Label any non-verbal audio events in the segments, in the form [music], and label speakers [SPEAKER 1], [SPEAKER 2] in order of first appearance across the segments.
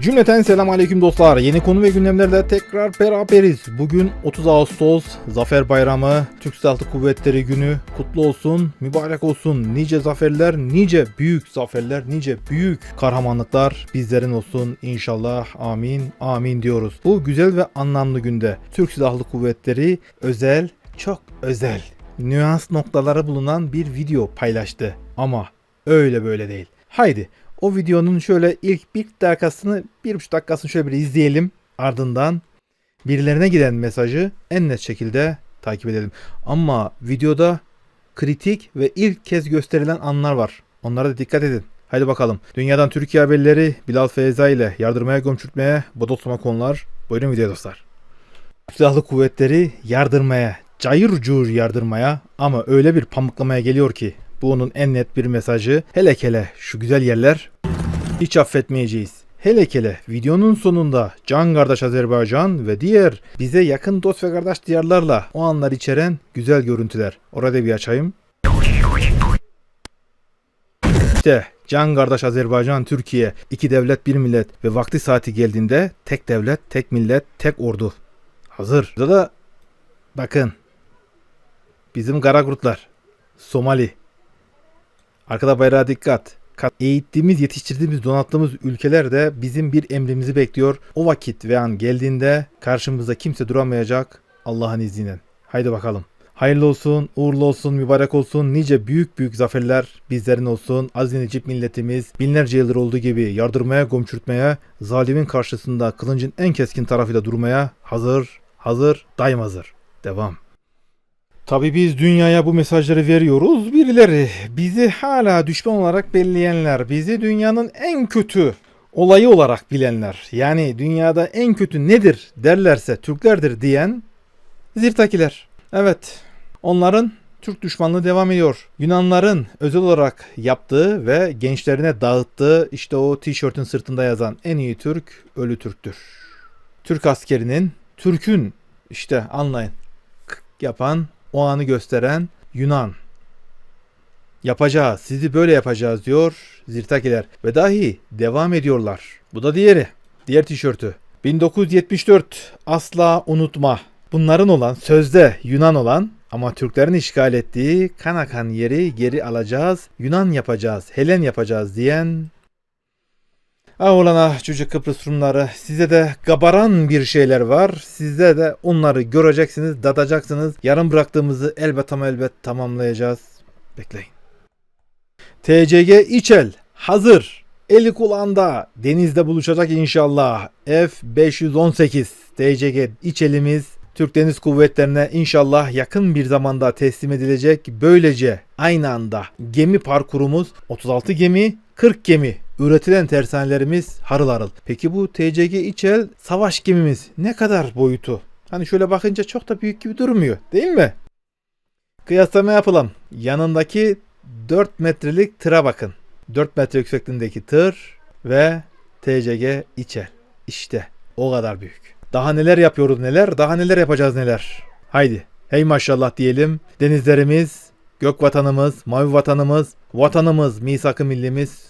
[SPEAKER 1] Cümleten selam aleyküm dostlar. Yeni konu ve gündemlerle tekrar beraberiz. Bugün 30 Ağustos Zafer Bayramı, Türk Silahlı Kuvvetleri Günü. Kutlu olsun, mübarek olsun. Nice zaferler, nice büyük zaferler, nice büyük kahramanlıklar bizlerin olsun inşallah. Amin, amin diyoruz. Bu güzel ve anlamlı günde Türk Silahlı Kuvvetleri özel, çok özel, nüans noktaları bulunan bir video paylaştı. Ama öyle böyle değil. Haydi o videonun şöyle ilk bir dakikasını, bir buçuk dakikasını şöyle bir izleyelim. Ardından birilerine giden mesajı en net şekilde takip edelim. Ama videoda kritik ve ilk kez gösterilen anlar var. Onlara da dikkat edin. Haydi bakalım. Dünyadan Türkiye haberleri Bilal Feyza ile yardırmaya gömçürtmeye bodoslama konular. Buyurun video dostlar. Silahlı kuvvetleri yardırmaya, cayır cur yardırmaya ama öyle bir pamuklamaya geliyor ki bu onun en net bir mesajı. Hele hele şu güzel yerler hiç affetmeyeceğiz. Hele hele videonun sonunda Can Kardeş Azerbaycan ve diğer bize yakın dost ve kardeş diyarlarla o anlar içeren güzel görüntüler. Orada bir açayım. İşte Can Kardeş Azerbaycan, Türkiye, iki devlet bir millet ve vakti saati geldiğinde tek devlet, tek millet, tek ordu. Hazır. Burada da bakın bizim Karagurtlar, Somali, Arkada bayrağa dikkat. Kat- Eğittiğimiz, yetiştirdiğimiz, donattığımız ülkeler de bizim bir emrimizi bekliyor. O vakit ve an geldiğinde karşımızda kimse duramayacak Allah'ın izniyle. Haydi bakalım. Hayırlı olsun, uğurlu olsun, mübarek olsun. Nice büyük büyük zaferler bizlerin olsun. Aziz necip milletimiz binlerce yıldır olduğu gibi yardırmaya, gomçürtmeye, zalimin karşısında kılıncın en keskin tarafıyla durmaya hazır, hazır, daim hazır. Devam. Tabii biz dünyaya bu mesajları veriyoruz. Birileri bizi hala düşman olarak belleyenler, bizi dünyanın en kötü olayı olarak bilenler, yani dünyada en kötü nedir derlerse Türklerdir diyen zirtakiler. Evet, onların Türk düşmanlığı devam ediyor. Yunanların özel olarak yaptığı ve gençlerine dağıttığı işte o tişörtün sırtında yazan en iyi Türk ölü Türktür. Türk askerinin, Türk'ün işte anlayın yapan o anı gösteren Yunan. Yapacağız, sizi böyle yapacağız diyor Zirtakiler ve dahi devam ediyorlar. Bu da diğeri, diğer tişörtü. 1974 asla unutma. Bunların olan sözde Yunan olan ama Türklerin işgal ettiği kan akan yeri geri alacağız, Yunan yapacağız, Helen yapacağız diyen Ah ulan ah Kıbrıs Rumları size de gabaran bir şeyler var. Sizde de onları göreceksiniz, dadacaksınız. Yarım bıraktığımızı elbet ama elbet tamamlayacağız. Bekleyin. TCG İçel hazır. Eli kulağında denizde buluşacak inşallah. F518 TCG İçelimiz Türk Deniz Kuvvetlerine inşallah yakın bir zamanda teslim edilecek. Böylece aynı anda gemi parkurumuz 36 gemi 40 gemi üretilen tersanelerimiz harıl harıl. Peki bu TCG İçel savaş gemimiz ne kadar boyutu? Hani şöyle bakınca çok da büyük gibi durmuyor değil mi? Kıyaslama yapalım. Yanındaki 4 metrelik tıra bakın. 4 metre yüksekliğindeki tır ve TCG İçel. İşte o kadar büyük. Daha neler yapıyoruz neler, daha neler yapacağız neler. Haydi hey maşallah diyelim. Denizlerimiz, gök vatanımız, mavi vatanımız, vatanımız, misak-ı millimiz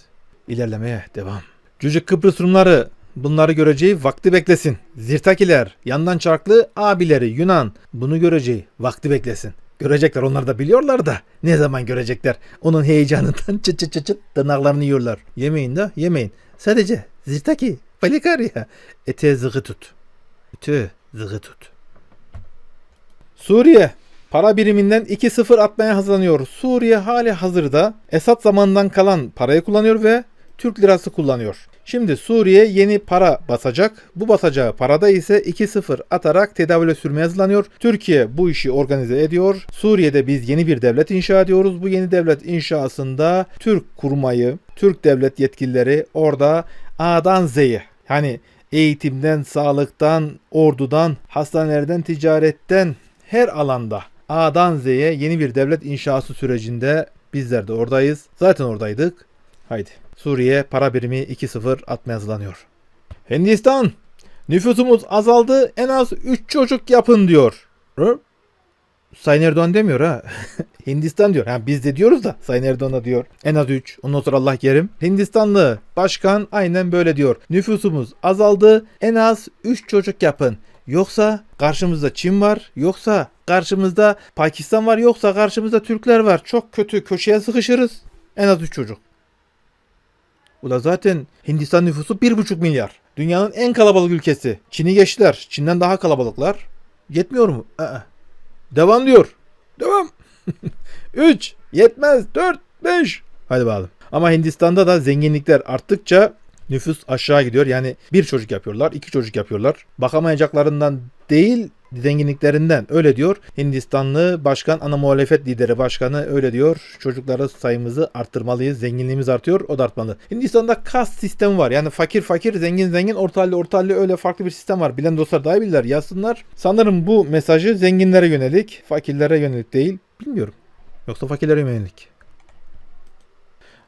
[SPEAKER 1] ilerlemeye devam. Cücük Kıbrıs Rumları bunları göreceği vakti beklesin. Zirtakiler, yandan çarklı abileri Yunan bunu göreceği vakti beklesin. Görecekler onlar da biliyorlar da ne zaman görecekler. Onun heyecanından [laughs] çıt çıt çıt çıt tırnaklarını yiyorlar. Yemeyin de yemeyin. Sadece zirtaki palikar Ete zıgı tut. Ete zıgı tut. Suriye para biriminden 2-0 atmaya hazırlanıyor. Suriye hali hazırda Esad zamanından kalan parayı kullanıyor ve Türk lirası kullanıyor. Şimdi Suriye yeni para basacak. Bu basacağı parada ise 2-0 atarak tedavüle sürmeye hazırlanıyor. Türkiye bu işi organize ediyor. Suriye'de biz yeni bir devlet inşa ediyoruz. Bu yeni devlet inşasında Türk kurmayı, Türk devlet yetkilileri orada A'dan Z'ye yani eğitimden, sağlıktan, ordudan, hastanelerden, ticaretten her alanda A'dan Z'ye yeni bir devlet inşası sürecinde bizler de oradayız. Zaten oradaydık. Haydi. Suriye para birimi 2-0 atmaya hazırlanıyor. Hindistan nüfusumuz azaldı en az 3 çocuk yapın diyor. Hı? Sayın Erdoğan demiyor ha. [laughs] Hindistan diyor. Ha, biz de diyoruz da Sayın Erdoğan da diyor. En az 3. Ondan sonra Allah kerim. Hindistanlı başkan aynen böyle diyor. Nüfusumuz azaldı. En az 3 çocuk yapın. Yoksa karşımızda Çin var. Yoksa karşımızda Pakistan var. Yoksa karşımızda Türkler var. Çok kötü köşeye sıkışırız. En az 3 çocuk. Ula zaten Hindistan nüfusu 1,5 milyar. Dünyanın en kalabalık ülkesi. Çin'i geçtiler. Çin'den daha kalabalıklar. Yetmiyor mu? Aa. Devam diyor. Devam. [laughs] 3. Yetmez. 4. 5. Hadi bakalım. Ama Hindistan'da da zenginlikler arttıkça nüfus aşağı gidiyor. Yani bir çocuk yapıyorlar, iki çocuk yapıyorlar. Bakamayacaklarından değil zenginliklerinden öyle diyor. Hindistanlı başkan ana muhalefet lideri başkanı öyle diyor. Çocukları sayımızı arttırmalıyız. Zenginliğimiz artıyor. O da artmalı. Hindistan'da kast sistemi var. Yani fakir fakir, zengin zengin, orta halli orta halli öyle farklı bir sistem var. Bilen dostlar daha bilirler. Yazsınlar. Sanırım bu mesajı zenginlere yönelik, fakirlere yönelik değil. Bilmiyorum. Yoksa fakirlere yönelik.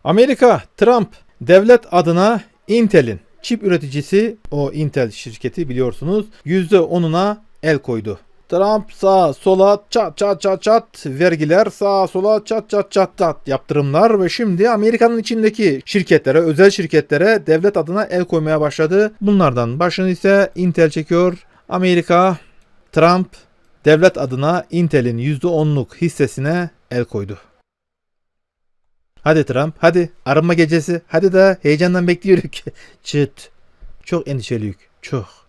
[SPEAKER 1] Amerika, Trump devlet adına Intel'in çip üreticisi o Intel şirketi biliyorsunuz %10'una el koydu. Trump sağa sola çat çat çat çat vergiler sağa sola çat çat çat çat yaptırımlar ve şimdi Amerika'nın içindeki şirketlere özel şirketlere devlet adına el koymaya başladı. Bunlardan başını ise Intel çekiyor. Amerika Trump devlet adına Intel'in %10'luk hissesine el koydu. Hadi Trump, hadi arınma gecesi, hadi da heyecandan bekliyoruz. Çıt. Çok endişeliyik, çok.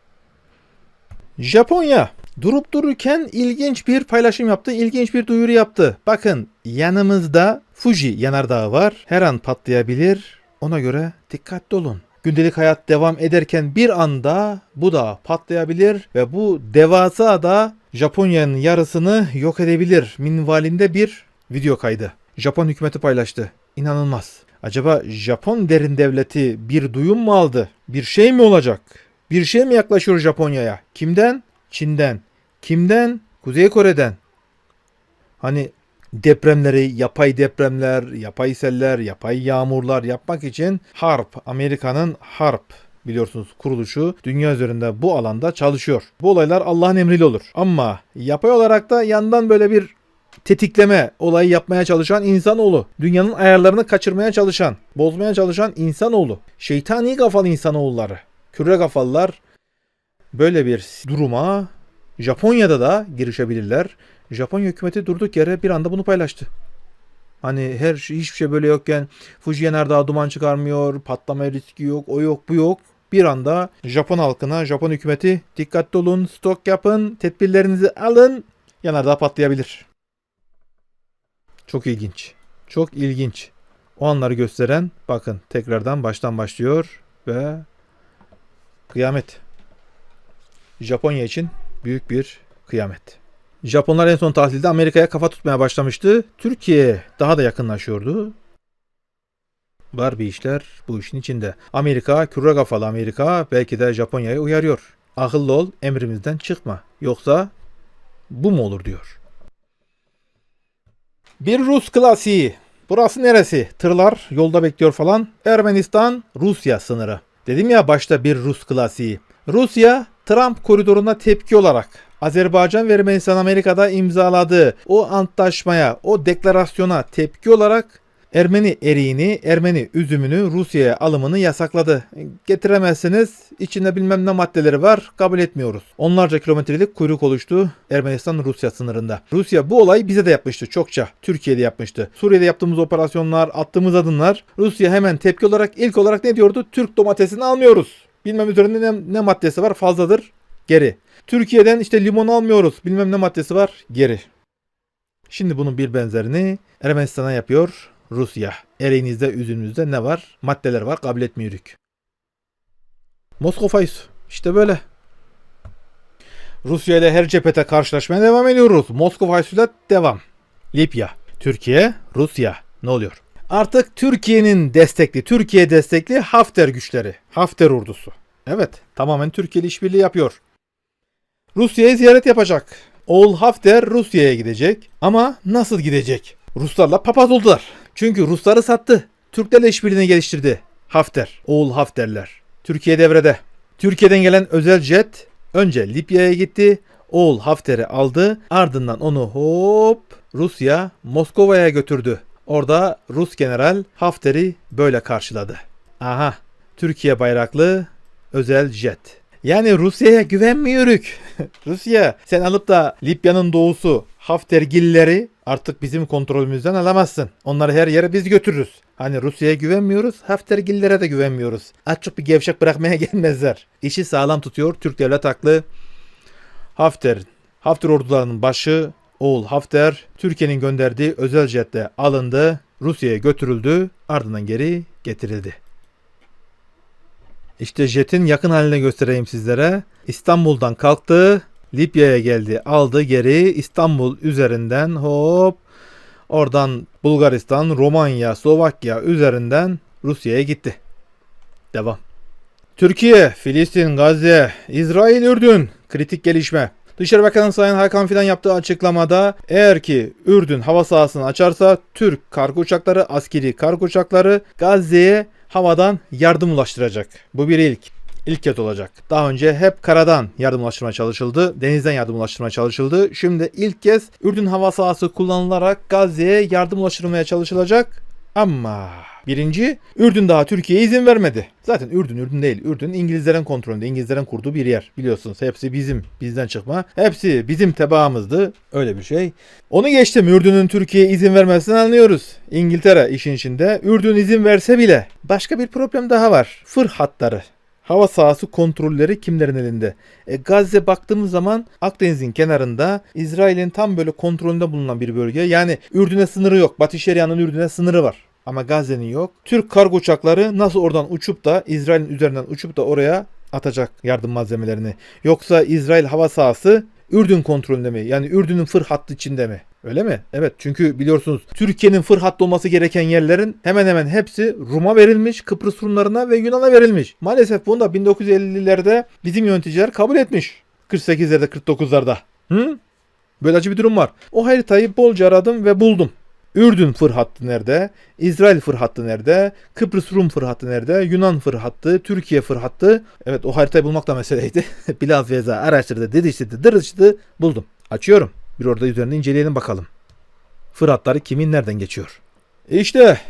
[SPEAKER 1] Japonya durup dururken ilginç bir paylaşım yaptı, ilginç bir duyuru yaptı. Bakın yanımızda Fuji yanardağı var. Her an patlayabilir. Ona göre dikkatli olun. Gündelik hayat devam ederken bir anda bu da patlayabilir ve bu devasa da Japonya'nın yarısını yok edebilir minvalinde bir video kaydı. Japon hükümeti paylaştı. İnanılmaz. Acaba Japon derin devleti bir duyum mu aldı? Bir şey mi olacak? Bir şey mi yaklaşıyor Japonya'ya? Kimden? Çin'den. Kimden? Kuzey Kore'den. Hani depremleri, yapay depremler, yapay seller, yapay yağmurlar yapmak için HARP, Amerika'nın HARP biliyorsunuz kuruluşu dünya üzerinde bu alanda çalışıyor. Bu olaylar Allah'ın emriyle olur. Ama yapay olarak da yandan böyle bir tetikleme olayı yapmaya çalışan insanoğlu. Dünyanın ayarlarını kaçırmaya çalışan, bozmaya çalışan insanoğlu. Şeytani kafalı insanoğulları. Küre kafalılar böyle bir duruma Japonya'da da girişebilirler. Japonya hükümeti durduk yere bir anda bunu paylaştı. Hani her şey, hiçbir şey böyle yokken Fuji yanardağ duman çıkarmıyor, patlama riski yok, o yok, bu yok. Bir anda Japon halkına, Japon hükümeti dikkatli olun, stok yapın, tedbirlerinizi alın, yanardağ patlayabilir. Çok ilginç. Çok ilginç. O anları gösteren bakın tekrardan baştan başlıyor ve kıyamet. Japonya için büyük bir kıyamet. Japonlar en son tatilde Amerika'ya kafa tutmaya başlamıştı. Türkiye daha da yakınlaşıyordu. Var bir işler bu işin içinde. Amerika, küre kafalı Amerika belki de Japonya'yı uyarıyor. Akıllı ol, emrimizden çıkma. Yoksa bu mu olur diyor. Bir Rus klasiği. Burası neresi? Tırlar yolda bekliyor falan. Ermenistan, Rusya sınırı. Dedim ya başta bir Rus klasiği. Rusya, Trump koridoruna tepki olarak Azerbaycan ve Ermenistan Amerika'da imzaladığı o antlaşmaya, o deklarasyona tepki olarak Ermeni eriğini, Ermeni üzümünü Rusya'ya alımını yasakladı. Getiremezsiniz. İçinde bilmem ne maddeleri var. Kabul etmiyoruz. Onlarca kilometrelik kuyruk oluştu Ermenistan-Rusya sınırında. Rusya bu olayı bize de yapmıştı çokça. Türkiye'de yapmıştı. Suriye'de yaptığımız operasyonlar, attığımız adımlar. Rusya hemen tepki olarak ilk olarak ne diyordu? Türk domatesini almıyoruz. Bilmem üzerinde ne, ne maddesi var fazladır. Geri. Türkiye'den işte limon almıyoruz. Bilmem ne maddesi var. Geri. Şimdi bunun bir benzerini Ermenistan'a yapıyor Rusya. Ereğinizde, üzümünüzde ne var? Maddeler var. Kabul etmiyoruz. Moskova işte böyle. Rusya ile her cephete karşılaşmaya devam ediyoruz. Moskova ile devam. Libya, Türkiye, Rusya. Ne oluyor? Artık Türkiye'nin destekli, Türkiye destekli Hafter güçleri. Hafter ordusu. Evet, tamamen Türkiye ile işbirliği yapıyor. Rusya'ya ziyaret yapacak. Oğul Hafter Rusya'ya gidecek. Ama nasıl gidecek? Ruslarla papaz oldular. Çünkü Rusları sattı. Türklerle işbirliğini geliştirdi. Hafter, oğul Hafterler. Türkiye devrede. Türkiye'den gelen özel jet önce Libya'ya gitti. oğul Hafter'i aldı. Ardından onu hop Rusya Moskova'ya götürdü. Orada Rus general Hafter'i böyle karşıladı. Aha Türkiye bayraklı özel jet. Yani Rusya'ya güvenmiyoruz. [laughs] Rusya sen alıp da Libya'nın doğusu Haftergilleri artık bizim kontrolümüzden alamazsın. Onları her yere biz götürürüz. Hani Rusya'ya güvenmiyoruz, Haftergillere de güvenmiyoruz. Açık bir gevşek bırakmaya [laughs] gelmezler. İşi sağlam tutuyor Türk devlet aklı. Hafter, Hafter ordularının başı oğul Hafter Türkiye'nin gönderdiği özel jetle alındı, Rusya'ya götürüldü, ardından geri getirildi. İşte jetin yakın halini göstereyim sizlere. İstanbul'dan kalktı, Libya'ya geldi, aldı geri İstanbul üzerinden hop oradan Bulgaristan, Romanya, Slovakya üzerinden Rusya'ya gitti. Devam. Türkiye, Filistin, Gazze, İsrail, Ürdün kritik gelişme. Dışişleri Bakanı Sayın Hakan Fidan yaptığı açıklamada eğer ki Ürdün hava sahasını açarsa Türk kargo uçakları, askeri kargo uçakları Gazze'ye havadan yardım ulaştıracak. Bu bir ilk. İlk kez olacak. Daha önce hep karadan yardım ulaştırmaya çalışıldı. Denizden yardım ulaştırmaya çalışıldı. Şimdi ilk kez Ürdün hava sahası kullanılarak Gazze'ye yardım ulaştırmaya çalışılacak. Ama birinci Ürdün daha Türkiye'ye izin vermedi. Zaten Ürdün Ürdün değil. Ürdün İngilizlerin kontrolünde. İngilizlerin kurduğu bir yer. Biliyorsunuz hepsi bizim. Bizden çıkma. Hepsi bizim tebaamızdı. Öyle bir şey. Onu geçtim. Ürdün'ün Türkiye'ye izin vermesini anlıyoruz. İngiltere işin içinde. Ürdün izin verse bile başka bir problem daha var. Fır hatları. Hava sahası kontrolleri kimlerin elinde? E, Gazze baktığımız zaman Akdeniz'in kenarında İsrail'in tam böyle kontrolünde bulunan bir bölge. Yani Ürdün'e sınırı yok. Batı Şeria'nın Ürdün'e sınırı var. Ama Gazze'nin yok. Türk kargo uçakları nasıl oradan uçup da İsrail'in üzerinden uçup da oraya atacak yardım malzemelerini. Yoksa İsrail hava sahası Ürdün kontrolünde mi? Yani Ürdün'ün fır hattı içinde mi? Öyle mi? Evet çünkü biliyorsunuz Türkiye'nin fır hattı olması gereken yerlerin hemen hemen hepsi Rum'a verilmiş, Kıbrıs Rumlarına ve Yunan'a verilmiş. Maalesef bunu da 1950'lerde bizim yöneticiler kabul etmiş. 48'lerde 49'larda. Hı? Böyle acı bir durum var. O haritayı bolca aradım ve buldum. Ürdün fır hattı nerede? İsrail fır hattı nerede? Kıbrıs Rum fır hattı nerede? Yunan fır hattı, Türkiye fır hattı. Evet o haritayı bulmak da meseleydi. [laughs] Bilal Feza araştırdı, didiştirdi, dırıştı, buldum. Açıyorum. Bir orada üzerinde inceleyelim bakalım. Fır hatları kimin nereden geçiyor? İşte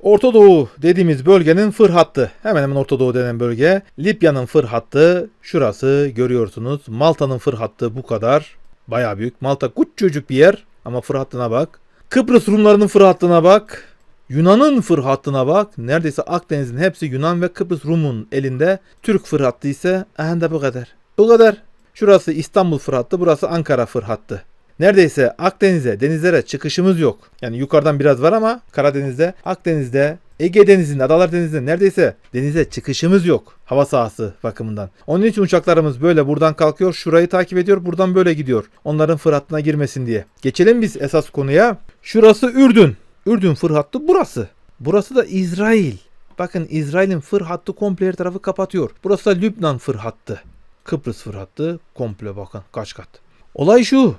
[SPEAKER 1] Orta Doğu dediğimiz bölgenin fır hattı. Hemen hemen Orta Doğu denen bölge. Libya'nın fır hattı şurası görüyorsunuz. Malta'nın fır hattı bu kadar. Bayağı büyük. Malta küçücük bir yer ama fır hattına bak. Kıbrıs Rumlarının fır hattına bak. Yunan'ın fır hattına bak. Neredeyse Akdeniz'in hepsi Yunan ve Kıbrıs Rum'un elinde. Türk fır hattı ise aha da bu kadar. Bu kadar. Şurası İstanbul fır hattı, burası Ankara fır hattı. Neredeyse Akdeniz'e, denizlere çıkışımız yok. Yani yukarıdan biraz var ama Karadeniz'de, Akdeniz'de, Ege Denizi'nde, Adalar Denizi'nde neredeyse denize çıkışımız yok. Hava sahası bakımından. Onun için uçaklarımız böyle buradan kalkıyor, şurayı takip ediyor, buradan böyle gidiyor. Onların fır hattına girmesin diye. Geçelim biz esas konuya. Şurası Ürdün. Ürdün fır hattı burası. Burası da İsrail. Bakın İsrail'in fır hattı komple her tarafı kapatıyor. Burası da Lübnan fır hattı. Kıbrıs fır hattı komple bakın kaç kat. Olay şu.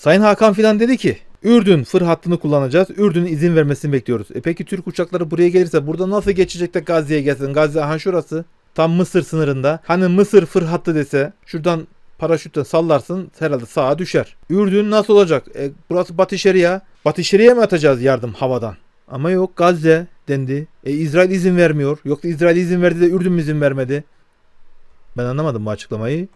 [SPEAKER 1] Sayın Hakan filan dedi ki Ürdün fır hattını kullanacağız. Ürdün'ün izin vermesini bekliyoruz. E peki Türk uçakları buraya gelirse burada nasıl geçecek de Gazze'ye gelsin? Gazze aha şurası. Tam Mısır sınırında. Hani Mısır fır hattı dese şuradan paraşütle sallarsın herhalde sağa düşer. Ürdün nasıl olacak? E, burası Batı Şeria. Batı Şeria'ya mı atacağız yardım havadan? Ama yok Gazze dendi. E, İsrail izin vermiyor. Yoksa İsrail izin verdi de Ürdün mü izin vermedi? Ben anlamadım bu açıklamayı.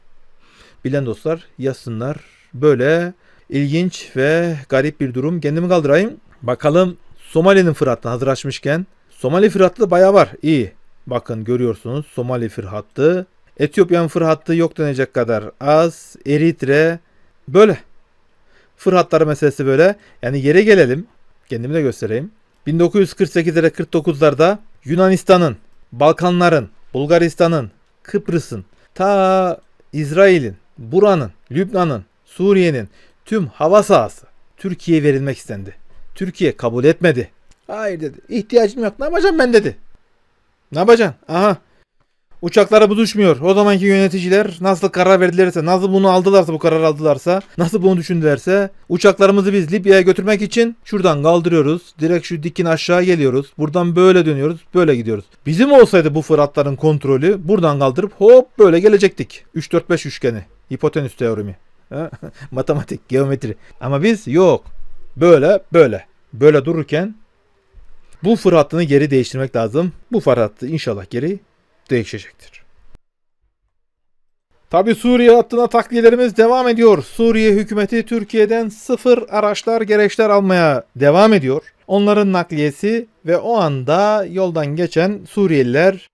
[SPEAKER 1] Bilen dostlar yazsınlar. Böyle ilginç ve garip bir durum. Kendimi kaldırayım. Bakalım Somali'nin fır hattını hazır açmışken. Somali fır hattı da bayağı var. İyi. Bakın görüyorsunuz Somali fır hattı. Etiyopya'nın fır hattı yok denecek kadar az. Eritre böyle. Fır hatları meselesi böyle. Yani yere gelelim. Kendimi de göstereyim. 1948'lere 49'larda Yunanistan'ın, Balkanların, Bulgaristan'ın, Kıbrıs'ın, ta İsrail'in, buranın, Lübnan'ın, Suriye'nin tüm hava sahası Türkiye'ye verilmek istendi. Türkiye kabul etmedi. Hayır dedi. İhtiyacım yok. Ne yapacağım ben dedi. Ne yapacaksın? Aha. Uçaklara bu düşmüyor. O zamanki yöneticiler nasıl karar verdilerse, nasıl bunu aldılarsa, bu karar aldılarsa, nasıl bunu düşündülerse uçaklarımızı biz Libya'ya götürmek için şuradan kaldırıyoruz. Direkt şu dikin aşağı geliyoruz. Buradan böyle dönüyoruz, böyle gidiyoruz. Bizim olsaydı bu fıratların kontrolü buradan kaldırıp hop böyle gelecektik. 3-4-5 üçgeni. Hipotenüs teoremi. [laughs] Matematik, geometri. Ama biz yok. Böyle, böyle. Böyle dururken bu fır hattını geri değiştirmek lazım. Bu fır hattı inşallah geri değişecektir. Tabi Suriye hattına takviyelerimiz devam ediyor. Suriye hükümeti Türkiye'den sıfır araçlar gereçler almaya devam ediyor. Onların nakliyesi ve o anda yoldan geçen Suriyeliler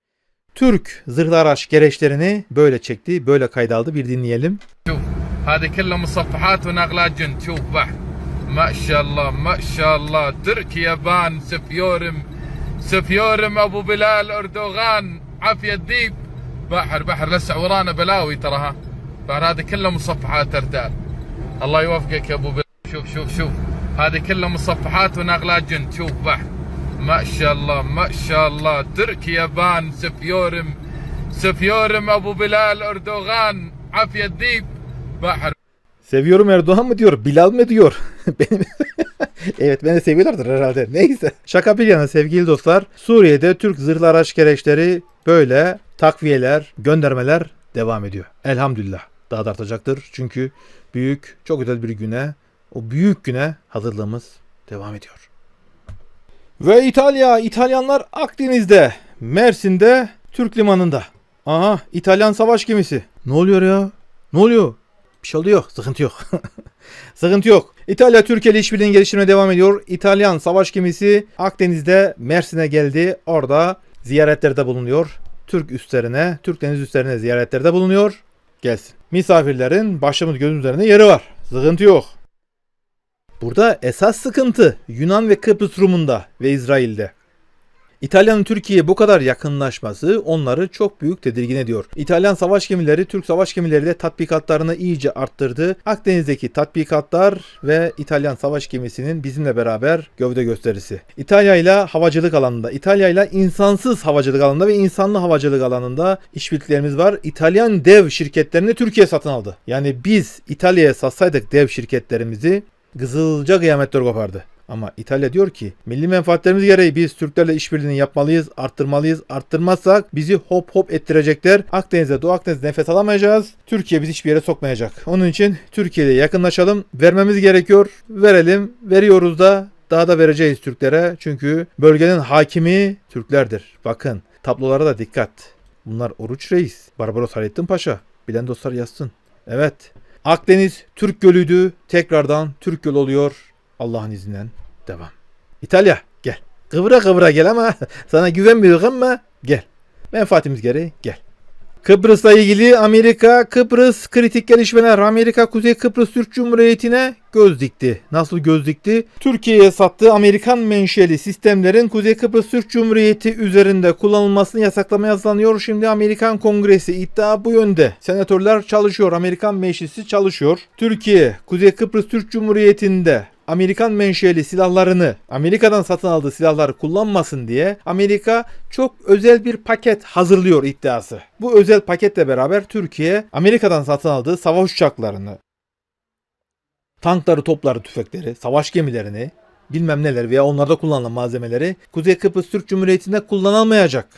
[SPEAKER 1] Türk zırhlı araç gereçlerini böyle çekti, böyle kaydaldı. Bir dinleyelim.
[SPEAKER 2] Yok. هذه كلها مصفحات وناقلات جند شوف بحر ما شاء الله ما شاء الله. تركي يابان سفيورم. سفيورم أبو بلال أردوغان عافية الديب. بحر بحر لسع ورانا بلاوي ترى ها. بحر هذه كلها مصفحات ارتال الله يوفقك يا أبو بلال. شوف شوف شوف. هذه كلها مصفحات وناقلات جند شوف بحر. ما شاء الله ما شاء الله. تركي يابان سفيورم. سفيورم أبو بلال أردوغان عافية الديب.
[SPEAKER 1] Seviyorum Erdoğan mı diyor, Bilal mı diyor. [laughs] Benim... [laughs] evet beni seviyorlardır herhalde. Neyse. Şaka bir yana sevgili dostlar. Suriye'de Türk zırhlı araç gereçleri böyle takviyeler, göndermeler devam ediyor. Elhamdülillah. Daha da artacaktır. Çünkü büyük, çok özel bir güne, o büyük güne hazırlığımız devam ediyor. Ve İtalya, İtalyanlar Akdeniz'de, Mersin'de, Türk limanında. Aha, İtalyan savaş gemisi. Ne oluyor ya? Ne oluyor? Bir şey oluyor. Sıkıntı yok. [laughs] Sıkıntı yok. İtalya Türkiye ile işbirliğini geliştirmeye devam ediyor. İtalyan savaş gemisi Akdeniz'de Mersin'e geldi. Orada ziyaretlerde bulunuyor. Türk üstlerine, Türk deniz üstlerine ziyaretlerde bulunuyor. Gelsin. Misafirlerin başımız gözümüz üzerinde yeri var. Sıkıntı yok. Burada esas sıkıntı Yunan ve Kıbrıs Rum'unda ve İsrail'de. İtalya'nın Türkiye'ye bu kadar yakınlaşması onları çok büyük tedirgin ediyor. İtalyan savaş gemileri Türk savaş gemileriyle tatbikatlarını iyice arttırdı. Akdeniz'deki tatbikatlar ve İtalyan savaş gemisinin bizimle beraber gövde gösterisi. İtalya ile havacılık alanında, İtalya ile insansız havacılık alanında ve insanlı havacılık alanında işbirliklerimiz var. İtalyan dev şirketlerini Türkiye satın aldı. Yani biz İtalya'ya satsaydık dev şirketlerimizi Kızılca kıyametler kopardı. Ama İtalya diyor ki milli menfaatlerimiz gereği biz Türklerle işbirliğini yapmalıyız, arttırmalıyız. Arttırmazsak bizi hop hop ettirecekler. Akdeniz'de Doğu Akdeniz'de nefes alamayacağız. Türkiye bizi hiçbir yere sokmayacak. Onun için Türkiye ile yakınlaşalım. Vermemiz gerekiyor. Verelim. Veriyoruz da daha da vereceğiz Türklere. Çünkü bölgenin hakimi Türklerdir. Bakın tablolara da dikkat. Bunlar Oruç Reis, Barbaros Hayrettin Paşa. Bilen dostlar yazsın. Evet. Akdeniz Türk Gölü'ydü. Tekrardan Türk Gölü oluyor. Allah'ın izniyle devam. İtalya gel. Kıvıra kıvıra gel ama [laughs] sana güvenmiyoruz ama gel. Menfaatimiz gereği gel. Kıbrıs'la ilgili Amerika, Kıbrıs kritik gelişmeler. Amerika Kuzey Kıbrıs Türk Cumhuriyeti'ne göz dikti. Nasıl göz dikti? Türkiye'ye sattığı Amerikan menşeli sistemlerin Kuzey Kıbrıs Türk Cumhuriyeti üzerinde kullanılmasını yasaklamaya hazırlanıyor. Şimdi Amerikan Kongresi iddia bu yönde. Senatörler çalışıyor. Amerikan meclisi çalışıyor. Türkiye Kuzey Kıbrıs Türk Cumhuriyeti'nde Amerikan menşeli silahlarını Amerika'dan satın aldığı silahları kullanmasın diye Amerika çok özel bir paket hazırlıyor iddiası. Bu özel paketle beraber Türkiye Amerika'dan satın aldığı savaş uçaklarını, tankları, topları, tüfekleri, savaş gemilerini, bilmem neler veya onlarda kullanılan malzemeleri Kuzey Kıbrıs Türk Cumhuriyeti'nde kullanılmayacak.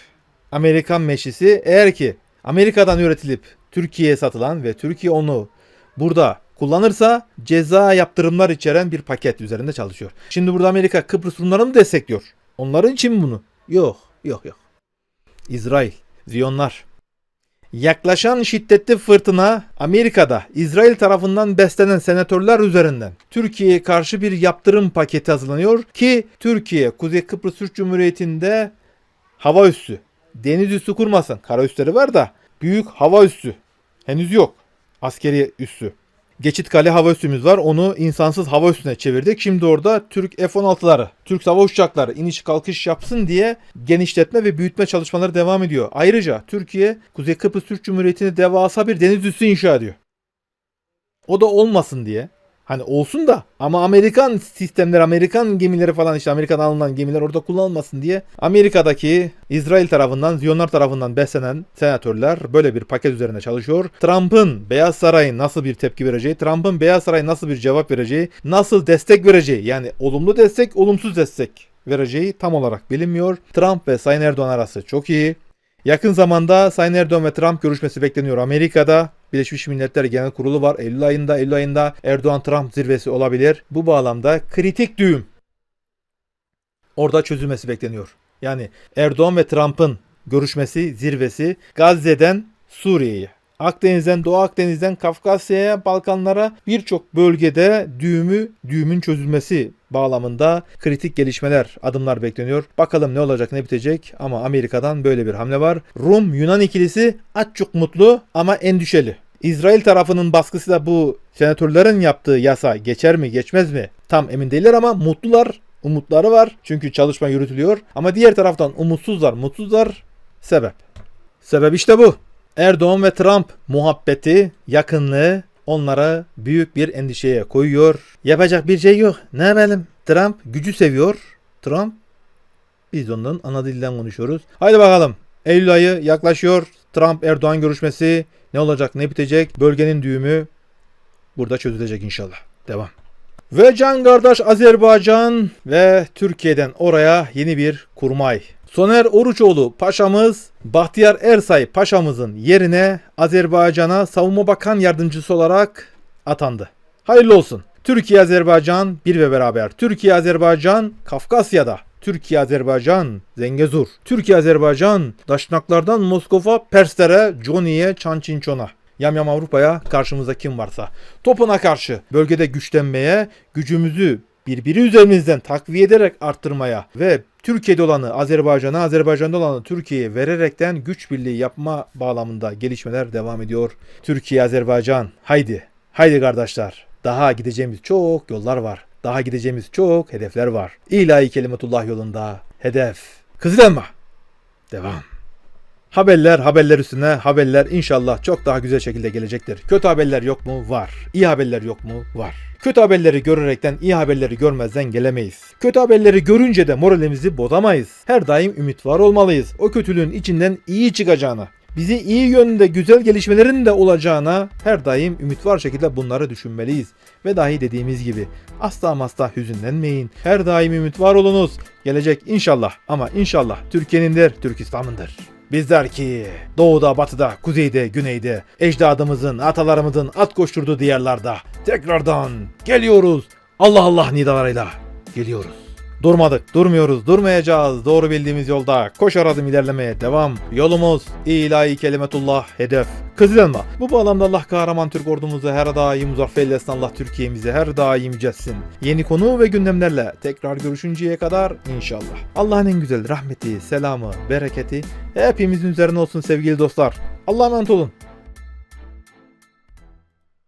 [SPEAKER 1] Amerikan meclisi eğer ki Amerika'dan üretilip Türkiye'ye satılan ve Türkiye onu burada kullanırsa ceza yaptırımlar içeren bir paket üzerinde çalışıyor. Şimdi burada Amerika Kıbrıs Rumlarını mı destekliyor? Onların için mi bunu? Yok, yok, yok. İsrail, Ziyonlar. Yaklaşan şiddetli fırtına Amerika'da İsrail tarafından beslenen senatörler üzerinden Türkiye'ye karşı bir yaptırım paketi hazırlanıyor ki Türkiye Kuzey Kıbrıs Türk Cumhuriyeti'nde hava üssü, deniz üssü kurmasın. Kara üsleri var da büyük hava üssü henüz yok. Askeri üssü. Geçit Kale hava üssümüz var. Onu insansız hava üssüne çevirdik. Şimdi orada Türk F-16'ları, Türk savaş uçakları iniş kalkış yapsın diye genişletme ve büyütme çalışmaları devam ediyor. Ayrıca Türkiye Kuzey Kıbrıs Türk Cumhuriyeti'ne devasa bir deniz üssü inşa ediyor. O da olmasın diye. Hani olsun da ama Amerikan sistemler, Amerikan gemileri falan işte Amerika'dan alınan gemiler orada kullanılmasın diye Amerika'daki İsrail tarafından, Ziyonlar tarafından beslenen senatörler böyle bir paket üzerine çalışıyor. Trump'ın Beyaz Saray'ın nasıl bir tepki vereceği, Trump'ın Beyaz Saray'a nasıl bir cevap vereceği, nasıl destek vereceği yani olumlu destek, olumsuz destek vereceği tam olarak bilinmiyor. Trump ve Sayın Erdoğan arası çok iyi. Yakın zamanda Sayın Erdoğan ve Trump görüşmesi bekleniyor Amerika'da. Birleşmiş Milletler Genel Kurulu var. Eylül ayında, Eylül ayında Erdoğan-Trump zirvesi olabilir. Bu bağlamda kritik düğüm. Orada çözülmesi bekleniyor. Yani Erdoğan ve Trump'ın görüşmesi, zirvesi Gazze'den Suriye'ye, Akdeniz'den Doğu Akdeniz'den Kafkasya'ya, Balkanlara birçok bölgede düğümü, düğümün çözülmesi bağlamında kritik gelişmeler, adımlar bekleniyor. Bakalım ne olacak, ne bitecek ama Amerika'dan böyle bir hamle var. Rum-Yunan ikilisi az çok mutlu ama endişeli. İsrail tarafının baskısıyla bu senatörlerin yaptığı yasa geçer mi, geçmez mi? Tam emin değiller ama mutlular, umutları var. Çünkü çalışma yürütülüyor. Ama diğer taraftan umutsuzlar, mutsuzlar. Sebep. Sebep işte bu. Erdoğan ve Trump muhabbeti, yakınlığı onlara büyük bir endişeye koyuyor. Yapacak bir şey yok. Ne yapalım? Trump gücü seviyor. Trump biz ondan ana dilden konuşuyoruz. Haydi bakalım. Eylül ayı yaklaşıyor. Trump Erdoğan görüşmesi ne olacak ne bitecek? Bölgenin düğümü burada çözülecek inşallah. Devam. Ve can kardeş Azerbaycan ve Türkiye'den oraya yeni bir kurmay. Soner Oruçoğlu paşamız Bahtiyar Ersay paşamızın yerine Azerbaycan'a savunma bakan yardımcısı olarak atandı. Hayırlı olsun. Türkiye Azerbaycan bir ve beraber. Türkiye Azerbaycan Kafkasya'da. Türkiye Azerbaycan Zengezur. Türkiye Azerbaycan Daşnaklardan Moskova Perslere, Johnny'ye, Çançinçon'a. Yamyam Avrupa'ya karşımızda kim varsa. Topuna karşı bölgede güçlenmeye, gücümüzü birbiri üzerimizden takviye ederek arttırmaya ve Türkiye'de olanı Azerbaycan'a, Azerbaycan'da olanı Türkiye'ye vererekten güç birliği yapma bağlamında gelişmeler devam ediyor. Türkiye, Azerbaycan, haydi, haydi kardeşler. Daha gideceğimiz çok yollar var. Daha gideceğimiz çok hedefler var. İlahi kelimetullah yolunda hedef. Kızılelma. Devam. Haberler haberler üstüne haberler inşallah çok daha güzel şekilde gelecektir. Kötü haberler yok mu? Var. İyi haberler yok mu? Var. Kötü haberleri görerekten iyi haberleri görmezden gelemeyiz. Kötü haberleri görünce de moralimizi bozamayız. Her daim ümit var olmalıyız. O kötülüğün içinden iyi çıkacağına, bizi iyi yönde güzel gelişmelerin de olacağına her daim ümit var şekilde bunları düşünmeliyiz. Ve dahi dediğimiz gibi asla asla hüzünlenmeyin. Her daim ümit var olunuz. Gelecek inşallah ama inşallah Türkiye'nindir, Türkistan'ındır. Bizler ki doğuda, batıda, kuzeyde, güneyde, ecdadımızın, atalarımızın at koşturduğu diyarlarda tekrardan geliyoruz. Allah Allah nidalarıyla geliyoruz. Durmadık, durmuyoruz, durmayacağız. Doğru bildiğimiz yolda koşar adım ilerlemeye devam. Yolumuz ilahi kelimetullah hedef. Kızılelma. Bu bağlamda Allah kahraman Türk ordumuzu her daim muzaffer eylesin. Allah Türkiye'mizi her daim yücelsin. Yeni konu ve gündemlerle tekrar görüşünceye kadar inşallah. Allah'ın en güzel rahmeti, selamı, bereketi hepimizin üzerine olsun sevgili dostlar. Allah'a emanet olun.